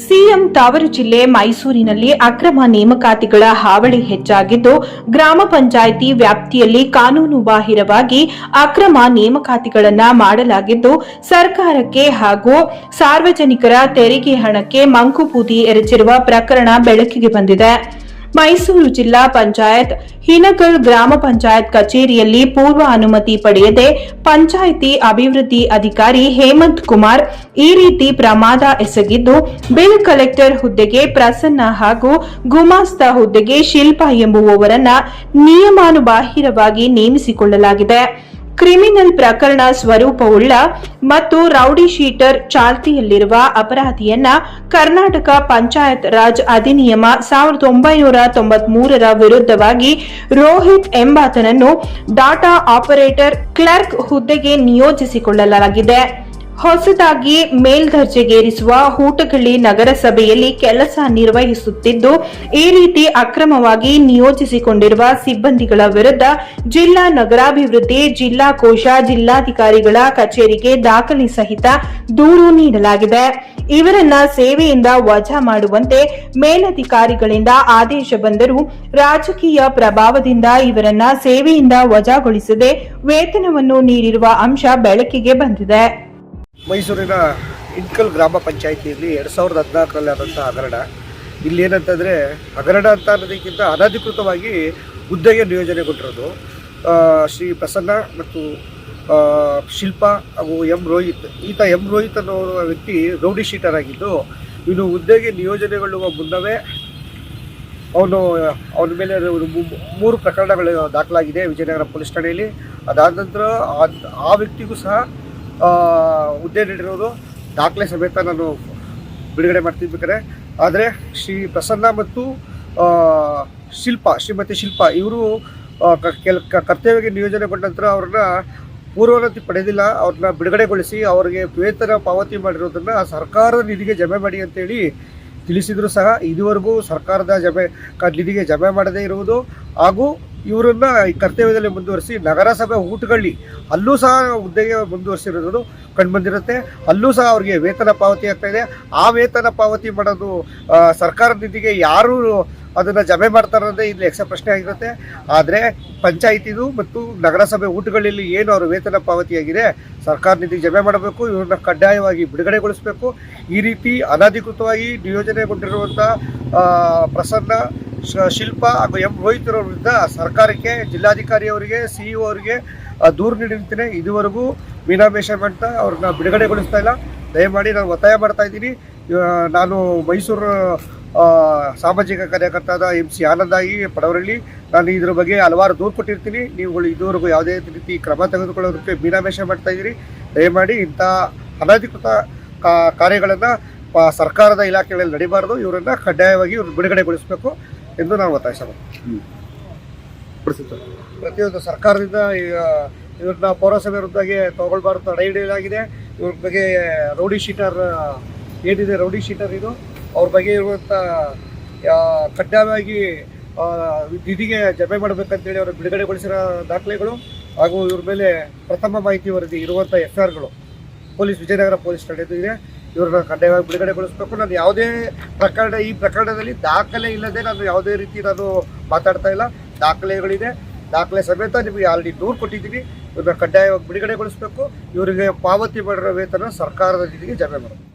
CM ತಾವರು ಜಿಲ್ಲೆ ಮೈಸೂರಿನಲ್ಲಿ ಅಕ್ರಮ ನೇಮಕಾತಿಗಳ ಹಾವಳಿ ಹೆಚ್ಚಾಗಿದ್ದು, ಗ್ರಾಮ ಪಂಚಾಯಿತಿ ವ್ಯಾಪ್ತಿಯಲ್ಲಿ ಕಾನೂನು ಬಾಹಿರವಾಗಿ ಅಕ್ರಮ ನೇಮಕಾತಿಗಳನ್ನು ಮಾಡಲಾಗಿದ್ದು, ಸರ್ಕಾರಕ್ಕೆ ಹಾಗೂ ಸಾರ್ವಜನಿಕರ ತೆರಿಗೆ ಹಣಕ್ಕೆ ಮಂಕುಪೂತಿ ಎರಚಿರುವ ಪ್ರಕರಣ ಬೆಳಕಿಗೆ ಬಂದಿದೆ. ಮೈಸೂರು ಜಿಲ್ಲಾ ಪಂಚಾಯತ್ ಹಿನಕಲ್ ಗ್ರಾಮ ಪಂಚಾಯತ್ ಕಚೇರಿಯಲ್ಲಿ ಪೂರ್ವ ಅನುಮತಿ ಪಡೆಯದೆ ಪಂಚಾಯಿತಿ ಅಭಿವೃದ್ಧಿ ಅಧಿಕಾರಿ ಹೇಮಂತ್ ಕುಮಾರ್ ಈ ರೀತಿ ಪ್ರಮಾದ ಎಸಗಿದ್ದು, ಬಿಲ್ ಕಲೆಕ್ಟರ್ ಹುದ್ದೆಗೆ ಪ್ರಸನ್ನ ಹಾಗೂ ಗುಮಾಸ್ತ ಹುದ್ದೆಗೆ ಶಿಲ್ಪಾ ಎಂಬುವವರನ್ನ ನಿಯಮಾನುಬಾಹಿರವಾಗಿ ನೇಮಿಸಿಕೊಳ್ಳಲಾಗಿದೆ. ಕ್ರಿಮಿನಲ್ ಪ್ರಕರಣ ಸ್ವರೂಪವುಳ್ಳ ಮತ್ತು ರೌಡಿ ಶೀಟರ್ ಚಾಲ್ತಿಯಲ್ಲಿರುವ ಅಪರಾಧಿಯನ್ನ ಕರ್ನಾಟಕ ಪಂಚಾಯತ್ ರಾಜ್ ಅಧಿನಿಯಮ ಸಾವಿರದ ಒಂಬೈನೂರ ತೊಂಬತ್ಮೂರರ ವಿರುದ್ಧವಾಗಿ ರೋಹಿತ್ ಎಂಬಾತನನ್ನು ಡಾಟಾ ಆಪರೇಟರ್ ಕ್ಲರ್ಕ್ ಹುದ್ದೆಗೆ ನಿಯೋಜಿಸಿಕೊಳ್ಳಲಾಗಿದೆ. ಹೊಸದಾಗಿ ಮೇಲ್ದರ್ಜೆಗೇರಿಸುವ ಹೂಟಗಳ್ಳಿ ನಗರಸಭೆಯಲ್ಲಿ ಕೆಲಸ ನಿರ್ವಹಿಸುತ್ತಿದ್ದು, ಈ ರೀತಿ ಅಕ್ರಮವಾಗಿ ನಿಯೋಜಿಸಿಕೊಂಡಿರುವ ಸಿಬ್ಬಂದಿಗಳ ವಿರುದ್ಧ ಜಿಲ್ಲಾ ನಗರಾಭಿವೃದ್ಧಿ, ಜಿಲ್ಲಾ ಕೋಶ, ಜಿಲ್ಲಾಧಿಕಾರಿಗಳ ಕಚೇರಿಗೆ ದಾಖಲೆ ಸಹಿತ ದೂರು ನೀಡಲಾಗಿದೆ. ಇವರನ್ನ ಸೇವೆಯಿಂದ ವಜಾ ಮಾಡುವಂತೆ ಮೇಲಧಿಕಾರಿಗಳಿಂದ ಆದೇಶ ಬಂದರೂ ರಾಜಕೀಯ ಪ್ರಭಾವದಿಂದ ಇವರನ್ನ ಸೇವೆಯಿಂದ ವಜಾಗೊಳಿಸದೆ ವೇತನವನ್ನು ನೀಡಿರುವ ಅಂಶ ಬೆಳಕಿಗೆ ಬಂದಿದೆ. ಮೈಸೂರಿನ ಇಂಟ್ಕಲ್ ಗ್ರಾಮ ಪಂಚಾಯಿತಿಯಲ್ಲಿ ಎರಡು ಸಾವಿರದ ಹದಿನಾಲ್ಕರಲ್ಲಿ ಆದಂಥ ಹಗರಣ. ಇಲ್ಲಿ ಏನಂತಂದರೆ ಹಗರಣ ಅಂತ ಅನ್ನೋದಕ್ಕಿಂತ ಅನಧಿಕೃತವಾಗಿ ಹುದ್ದೆಗೆ ನಿಯೋಜನೆಗೊಂಡಿರೋದು. ಶ್ರೀ ಪ್ರಸನ್ನ ಮತ್ತು ಶಿಲ್ಪಾ ಹಾಗೂ ಎಂ ರೋಹಿತ್. ಈತ ಎಂ ರೋಹಿತ್ ಅನ್ನೋ ವ್ಯಕ್ತಿ ರೌಡಿ ಶೀಟರ್ ಆಗಿದ್ದು ಇವನು ಹುದ್ದೆಗೆ ನಿಯೋಜನೆಗೊಳ್ಳುವ ಮುನ್ನವೇ ಅವನು, ಅವನ ಮೇಲೆ ಮೂರು ಪ್ರಕರಣಗಳು ದಾಖಲಾಗಿದೆ ವಿಜಯನಗರ ಪೊಲೀಸ್ ಠಾಣೆಯಲ್ಲಿ. ಅದಾದ ನಂತರ ಆ- ವ್ಯಕ್ತಿಗೂ ಸಹ ಹುದ್ದೆ ನೀಡಿರೋದು ದಾಖಲೆ ಸಮೇತ ನಾನು ಬಿಡುಗಡೆ ಮಾಡ್ತಿರ್ಬೇಕಾದ್ರೆ ಆದರೆ ಶ್ರೀ ಪ್ರಸನ್ನ ಮತ್ತು ಶಿಲ್ಪ, ಶ್ರೀಮತಿ ಶಿಲ್ಪ ಇವರು ಕೆಲ ಕರ್ತವ್ಯಕ್ಕೆ ನಿಯೋಜನೆಗೊಂಡ ನಂತರ ಅವ್ರನ್ನ ಪೂರ್ವನತಿ ಪಡೆದಿಲ್ಲ. ಅವ್ರನ್ನ ಬಿಡುಗಡೆಗೊಳಿಸಿ ಅವರಿಗೆ ವೇತನ ಪಾವತಿ ಮಾಡಿರೋದನ್ನು ಸರ್ಕಾರದ ನಿಧಿಗೆ ಜಮೆ ಮಾಡಿ ಅಂತೇಳಿ ತಿಳಿಸಿದರೂ ಸಹ. ಇದುವರೆಗೂ ಸರ್ಕಾರದ ಜಮೆ ನಿಧಿಗೆ ಜಮೆ ಮಾಡದೇ ಇರುವುದು. ಹಾಗೂ ಇವರನ್ನ ಈ ಕರ್ತವ್ಯದಲ್ಲಿ ಮುಂದುವರಿಸಿ ನಗರಸಭೆ ಊಟಗಳಲ್ಲಿ ಅಲ್ಲೂ ಸಹ ಹುದ್ದೆಗೆ ಮುಂದುವರಿಸಿರೋದು ಕಂಡುಬಂದಿರುತ್ತೆ ಅಲ್ಲೂ ಸಹ ಅವರಿಗೆ ವೇತನ ಪಾವತಿ ಆಗ್ತಾ ಇದೆ. ಆ ವೇತನ ಪಾವತಿ ಮಾಡೋದು ಸರ್ಕಾರ ನಿಧಿಗೆ ಯಾರು ಅದನ್ನು ಜಮೆ ಮಾಡ್ತಾರೆ ಇಲ್ಲಿ ಯಕ್ಷ ಪ್ರಶ್ನೆ ಆಗಿರುತ್ತೆ. ಆದರೆ ಪಂಚಾಯಿತಿದು ಮತ್ತು ನಗರಸಭೆ ಊಟಗಳಲ್ಲಿ ಏನು ಅವರ ವೇತನ ಪಾವತಿಯಾಗಿದೆ ಸರ್ಕಾರ ನಿಧಿಗೆ ಜಮೆ ಮಾಡಬೇಕು, ಇವ್ರನ್ನ ಕಡ್ಡಾಯವಾಗಿ ಬಿಡುಗಡೆಗೊಳಿಸಬೇಕು. ಈ ರೀತಿ ಅನಧಿಕೃತವಾಗಿ ನಿಯೋಜನೆಗೊಂಡಿರುವಂಥ ಪ್ರಸನ್ನ ಶಿಲ್ಪ ಹಾಗೂ ಎಂ ರೋಹಿತ್ ಅವರ ವಿರುದ್ಧ ಸರ್ಕಾರಕ್ಕೆ ಜಿಲ್ಲಾಧಿಕಾರಿ ಅವರಿಗೆ ಸಿ ಇ ಅವರಿಗೆ ಆ, ದೂರು ನೀಡಿರ್ತೇನೆ. ಇದುವರೆಗೂ ಮೀನಾಮೇಷ ಮಾಡ್ತಾ ಅವ್ರನ್ನ ಬಿಡುಗಡೆಗೊಳಿಸ್ತಾ ಇಲ್ಲ. ದಯಮಾಡಿ ನಾನು ಒತ್ತಾಯ ಮಾಡ್ತಾ ಇದ್ದೀನಿ. ನಾನು ಮೈಸೂರು ಸಾಮಾಜಿಕ ಕಾರ್ಯಕರ್ತದ ಎಂ ಸಿ ಆನಂದಾಗಿ ಪಡವರಳ್ಳಿ ನಾನು ಇದ್ರ ಬಗ್ಗೆ ಹಲವಾರು ದೂರು ಕೊಟ್ಟಿರ್ತೀನಿ. ನೀವುಗಳು ಇದುವರೆಗೂ ಯಾವುದೇ ರೀತಿ ಕ್ರಮ ತೆಗೆದುಕೊಳ್ಳೋದಕ್ಕೆ ಮೀನಾಮೇಷ ಮಾಡ್ತಾ ಇದ್ದೀರಿ. ದಯಮಾಡಿ ಇಂಥ ಅನಧಿಕೃತ ಕಾರ್ಯಗಳನ್ನು ಸರ್ಕಾರದ ಇಲಾಖೆಗಳಲ್ಲಿ ನಡೀಬಾರ್ದು. ಇವರನ್ನು ಕಡ್ಡಾಯವಾಗಿ ಇವ್ರನ್ನ ಬಿಡುಗಡೆಗೊಳಿಸಬೇಕು. ಎಂದು ನಾನು ಒತ್ತಾಯಿಸಬಹುದು ಪ್ರತಿಯೊಂದು ಸರ್ಕಾರದಿಂದ ಈಗ ಇವ್ರನ್ನ ಪೌರಸಭೆ ವಿರುದ್ಧಗೆ ತಗೊಳ್ಬಾರ್ದು ತಡೆ ಹಿಡಿಯಲಾಗಿದೆ. ಇವ್ರ ಬಗ್ಗೆ ರೌಡಿ ಶೀಟರ್ ಏನಿದೆ ರೌಡಿ ಶೀಟರ್ ಇದು? ಅವ್ರ ಬಗ್ಗೆ ಇರುವಂಥ ಕಡ್ಡಾಯವಾಗಿ ನಿಧಿಗೆ ಜಮೆ ಮಾಡಬೇಕಂತೇಳಿ ಅವರು ಬಿಡುಗಡೆಗೊಳಿಸಿರೋ ದಾಖಲೆಗಳು ಹಾಗೂ ಇವ್ರ ಮೇಲೆ ಪ್ರಥಮ ಮಾಹಿತಿ ವರದಿ ಇರುವಂಥ ಎಫ್ ಆರ್ಗಳು ಪೊಲೀಸ್ ವಿಜಯನಗರ ಪೊಲೀಸ್ ಠಾಣೆದು ಇದೆ. ಇವ್ರನ್ನ ಕಡ್ಡಾಯವಾಗಿ ಬಿಡುಗಡೆಗೊಳಿಸ್ಬೇಕು. ನಾನು ಯಾವುದೇ ಪ್ರಕರಣ, ಈ ಪ್ರಕರಣದಲ್ಲಿ ದಾಖಲೆ ಇಲ್ಲದೆ ನಾನು ಯಾವುದೇ ರೀತಿ ನಾನು ಮಾತಾಡ್ತಾ ಇಲ್ಲ. ದಾಖಲೆಗಳಿದೆ. ದಾಖಲೆ ಸಮೇತ ನಿಮಗೆ ಆಲ್ರೆಡಿ ದೂರು ಕೊಟ್ಟಿದ್ದೀವಿ. ಇವ್ರನ್ನ ಕಡ್ಡಾಯವಾಗಿ ಬಿಡುಗಡೆಗೊಳಿಸಬೇಕು. ಇವರಿಗೆ ಪಾವತಿ ಮಾಡಿರೋ ವೇತನ ಸರ್ಕಾರದ ಜೊತೆಗೆ ಜಮೆ ಮಾಡಬೇಕು